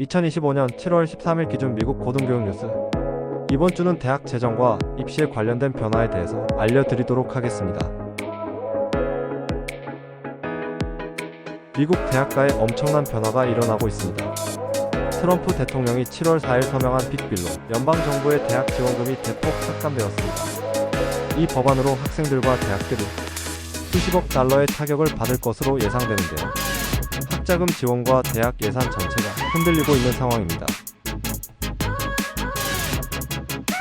2025년 7월 13일 기준 미국 고등교육 뉴스. 이번 주는 대학 재정과 입시에 관련된 변화에 대해서 알려드리도록 하겠습니다. 미국 대학가에 엄청난 변화가 일어나고 있습니다. 트럼프 대통령이 7월 4일 서명한 빅빌로 연방정부의 대학 지원금이 대폭 삭감되었습니다. 이 법안으로 학생들과 대학들이 수십억 달러의 타격을 받을 것으로 예상되는데요. 학자금 지원과 대학 예산 전체가 흔들리고 있는 상황입니다.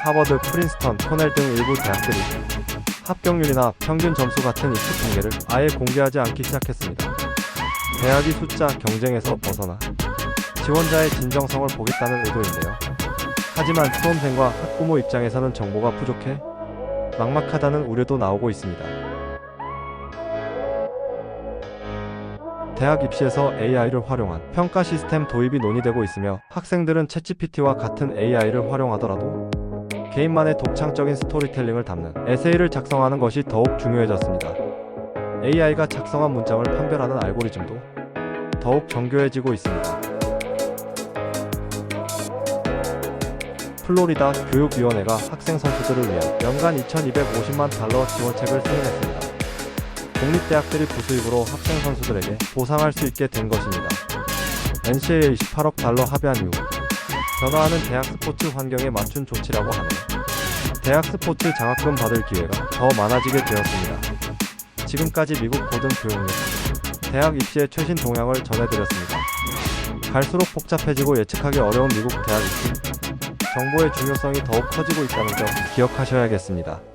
하버드, 프린스턴, 코넬 등 일부 대학들이 합격률이나 평균 점수 같은 입시 통계를 아예 공개하지 않기 시작했습니다. 대학이 숫자 경쟁에서 벗어나 지원자의 진정성을 보겠다는 의도인데요. 하지만 수험생과 학부모 입장에서는 정보가 부족해 막막하다는 우려도 나오고 있습니다. 대학 입시에서 AI를 활용한 평가 시스템 도입이 논의되고 있으며 학생들은 챗GPT와 같은 AI를 활용하더라도 개인만의 독창적인 스토리텔링을 담는 에세이를 작성하는 것이 더욱 중요해졌습니다. AI가 작성한 문장을 판별하는 알고리즘도 더욱 정교해지고 있습니다. 플로리다 교육위원회가 학생 선수들을 위한 연간 2,250만 달러 지원책을 승인했습니다. 공립대학들이 부수입으로 학생 선수들에게 보상할 수 있게 된 것입니다. NCAA 28억 달러 합의한 이후 변화하는 대학 스포츠 환경에 맞춘 조치라고 하네요. 대학 스포츠 장학금 받을 기회가 더 많아지게 되었습니다. 지금까지 미국 고등교육력 대학 입시의 최신 동향을 전해드렸습니다. 갈수록 복잡해지고 예측하기 어려운 미국 대학 입시 정보의 중요성이 더욱 커지고 있다는 점 기억하셔야겠습니다.